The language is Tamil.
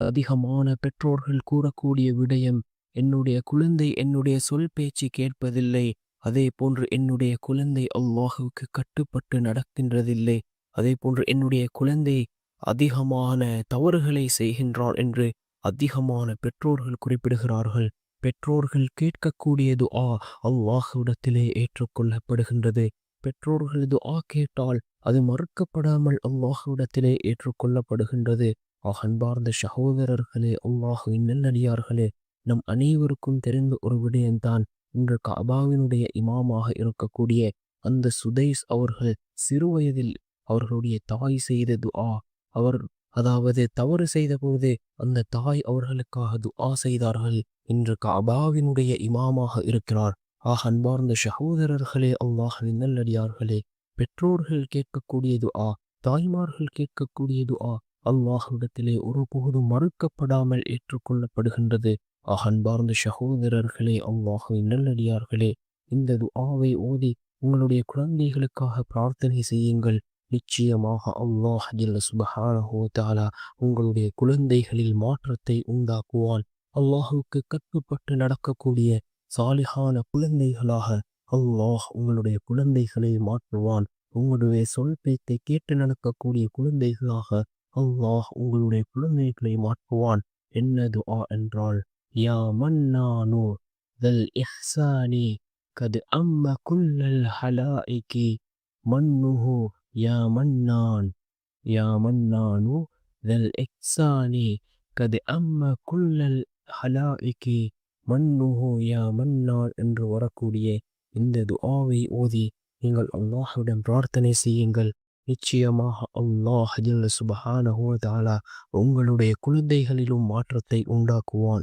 அதிகமான பெற்றோர்கள் கூறக்கூடிய விடயம் என்னுடைய குழந்தை என்னுடைய சொல் பேச்சு கேட்பதில்லை. அதே போன்று என்னுடைய குழந்தை அல்லாஹுவுக்கு கட்டுப்பட்டு நடக்கின்றதில்லை. அதே போன்று என்னுடைய குழந்தை அதிகமான தவறுகளை செய்கின்றார் என்று அதிகமான பெற்றோர்கள் குறிப்பிடுகிறார்கள். பெற்றோர்கள் கேட்கக்கூடியது ஆ அல்லாஹுவிடத்திலே ஏற்றுக்கொள்ளப்படுகின்றது. பெற்றோர்களது ஆ கேட்டால் அது மறுக்கப்படாமல் அல்லாஹுவிடத்திலே ஏற்றுக்கொள்ளப்படுகின்றது. அன்பார்ந்த சகோதரர்களே அல்லாஹுவின் நல்லடியார்களே நம் அனைவருக்கும் தெரிந்த ஒரு விடயம்தான் இன்று காபாவினுடைய இமாமாக இருக்கக்கூடிய அந்த சுதைஸ் அவர்கள் சிறுவயதில் அவர்களுடைய தாய் செய்த துஆ. அவர் அதாவது தவறு செய்த பொழுது அந்த தாய் அவர்களுக்காக துஆ செய்தார்கள். இன்று கஅபாவினுடைய இமாமாக இருக்கிறார். ஆக அன்பார்ந்த சகோதரர்களே அல்லாஹ்வின் நல்லடியார்களே பெற்றோர்கள் கேட்கக்கூடிய துஆ தாய்மார்கள் கேட்கக்கூடிய துஆ அல்லாஹ்விடத்திலே ஒருபோதும் மறுக்கப்படாமல் ஏற்றுக்கொள்ளப்படுகின்றது. அகன்பார்ந்த சகோதரர்களே அல்லாஹுவின் நல்லடியார்களே இந்த துஆவை ஓதி உங்களுடைய குழந்தைகளுக்காக பிரார்த்தனை செய்யுங்கள். நிச்சயமாக அல்லாஹ் ஜல்ல சுபஹானஹு வ உங்களுடைய குழந்தைகளில் மாற்றத்தை உண்டாக்குவான். அல்லாஹுக்கு கட்டுப்பட்டு நடக்கக்கூடிய சாலிஹான குழந்தைகளாக அல்லாஹ் உங்களுடைய குழந்தைகளை மாற்றுவான். உங்களுடைய சொல் பேத்தை கேட்டு நடக்கக்கூடிய குழந்தைகளாக அல்லாஹ் உங்களுடைய குழந்தைகளை மாற்றுவான். என்ன துஆ என்றால் யா மன்னானு தல் இஹ்சானி. கது அம்ம குல்லல் ஹலாயிகி. மன்னுஹு. யா மன்னான். யா மன்னானு தல் இஹ்சானி. கது அம்ம குல்லல் ஹலாயிகி. மன்னுஹு. யா மன்னான் என்று வரக்கூடிய இந்த துஆவை ஓதி நீங்கள் அல்லாஹ்விடம் பிரார்த்தனை செய்யுங்கள். நிச்சயமாக அல்லாஹ் ஜல்ல சுபஹானஹு உங்களுடைய குழந்தைகளிலும் மாற்றத்தை உண்டாக்குவான்.